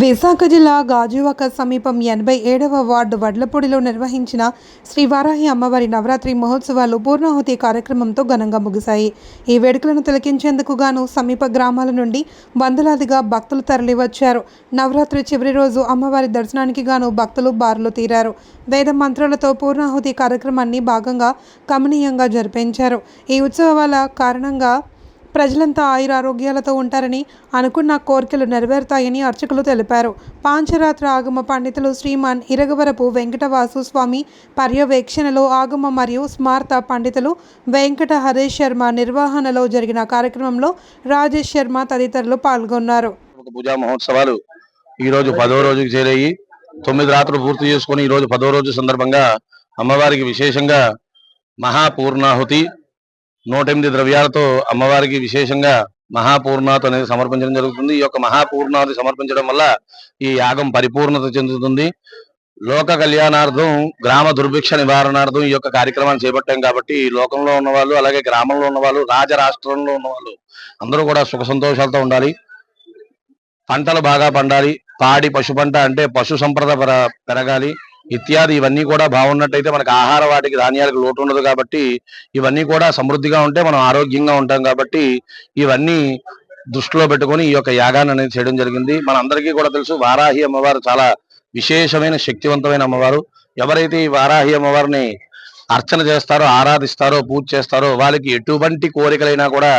విశాఖ జిల్లా గాజువాక సమీపం ఎనభై ఏడవ వార్డు వడ్లపూడిలో నిర్వహించిన శ్రీ వారాహి అమ్మవారి నవరాత్రి మహోత్సవాలు పూర్ణాహుతి కార్యక్రమంతో ఘనంగా ముగిశాయి. ఈ వేడుకలను తిలకించేందుకు గాను సమీప గ్రామాల నుండి వందలాదిగా భక్తులు తరలివచ్చారు. నవరాత్రి చివరి రోజు అమ్మవారి దర్శనానికి గాను భక్తులు బారులు తీరారు. వేద మంత్రాలతో పూర్ణాహుతి కార్యక్రమాన్ని భాగంగా కమనీయంగా జరిపించారు. ఈ ఉత్సవాల కారణంగా ప్రజలంతా ఆయురారోగ్యాలతో ఉంటారని అనుకున్న కోరికలు నెరవేరుతాయని అర్చకులు తెలిపారు. పాంచరాత్ర ఆగమ పండితులు శ్రీమాన్ ఇరగవరపు వెంకటవాసు స్వామి పర్యవేక్షణలో ఆగమ మరియు స్మార్త పండితులు వెంకట హరీష్ శర్మ నిర్వహణలో జరిగిన కార్యక్రమంలో రాజేష్ శర్మ తదితరులు పాల్గొన్నారు. పూజా మహోత్సవాలు ఈ రోజు పదో రోజుకి చేరాయి. తొమ్మిది రాత్రులు పూర్తి చేసుకుని ఈ రోజు పదో రోజు సందర్భంగా అమ్మవారికి విశేషంగా మహాపూర్ణాహుతి నూట ఎనిమిది ద్రవ్యాలతో అమ్మవారికి విశేషంగా మహాపూర్ణాథ్ అనేది సమర్పించడం జరుగుతుంది. ఈ యొక్క మహాపూర్ణాహుతి సమర్పించడం వల్ల ఈ యాగం పరిపూర్ణత చెందుతుంది. లోక కళ్యాణార్థం గ్రామ దుర్భిక్ష నివారణార్థం ఈ యొక్క కార్యక్రమాన్ని చేపట్టాం కాబట్టి ఈ లోకంలో ఉన్న వాళ్ళు అలాగే గ్రామంలో ఉన్న వాళ్ళు రాజరాష్ట్రంలో ఉన్న వాళ్ళు అందరూ కూడా సుఖ సంతోషాలతో ఉండాలి. పంటలు బాగా పండాలి. పాడి పశు పంట అంటే పశు సంపద పెరగాలి. ఇత్యాది ఇవన్నీ కూడా బాగున్నట్టయితే మనకు ఆహార వాటికి ధాన్యాలకు లోటు ఉండదు కాబట్టి ఇవన్నీ కూడా సమృద్ధిగా ఉంటే మనం ఆరోగ్యంగా ఉంటాం కాబట్టి ఇవన్నీ దృష్టిలో పెట్టుకొని ఈ యొక్క యాగాన్ని అనేది చేయడం జరిగింది. మనందరికీ కూడా తెలుసు వారాహి అమ్మవారు చాలా విశేషమైన శక్తివంతమైన అమ్మవారు. ఎవరైతే ఈ వారాహి అమ్మవారిని అర్చన చేస్తారో ఆరాధిస్తారో పూజ చేస్తారో వాళ్ళకి ఎటువంటి కోరికలైనా కూడా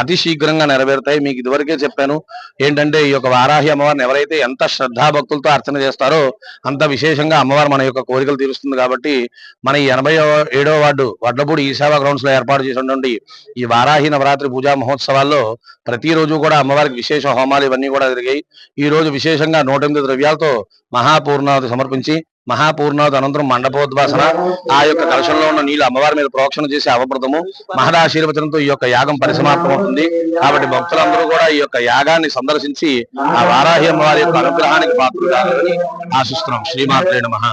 అతి శీఘ్రంగా నెరవేరుతాయి. మీకు ఇదివరకే చెప్పాను. ఏంటంటే ఈ యొక్క వారాహి అమ్మవారిని ఎవరైతే ఎంత శ్రద్ధాభక్తులతో అర్చన చేస్తారో అంత విశేషంగా అమ్మవారు మన యొక్క కోరికలు తీరుస్తుంది కాబట్టి మన ఈ ఎనభై ఏడవ వార్డు వడ్లపూడి ఈశావా గ్రౌండ్స్లో ఏర్పాటు చేసినటువంటి ఈ వారాహి నవరాత్రి పూజా మహోత్సవాల్లో ప్రతిరోజు కూడా అమ్మవారికి విశేష హోమాలు ఇవన్నీ కూడా జరిగాయి. ఈ రోజు విశేషంగా నూట ఎనిమిది ద్రవ్యాలతో మహాపూర్ణావతి సమర్పించి మహాపూర్ణాది అనంతరం మండపోద్వాసన. ఆ యొక్క కలశంలో ఉన్న నీళ్ళు అమ్మవారి మీద ప్రోక్షణ చేసి అవప్రదము మహదాశీర్వచనంతో ఈ యొక్క యాగం పరిసమాప్తమవుతుంది కాబట్టి భక్తులందరూ కూడా ఈ యొక్క యాగాన్ని సందర్శించి ఆ వారాహి అమ్మవారి యొక్క అనుగ్రహానికి పాత్రలు కావాలని ఆశిస్తున్నాం. శ్రీమాత్రేణ మహా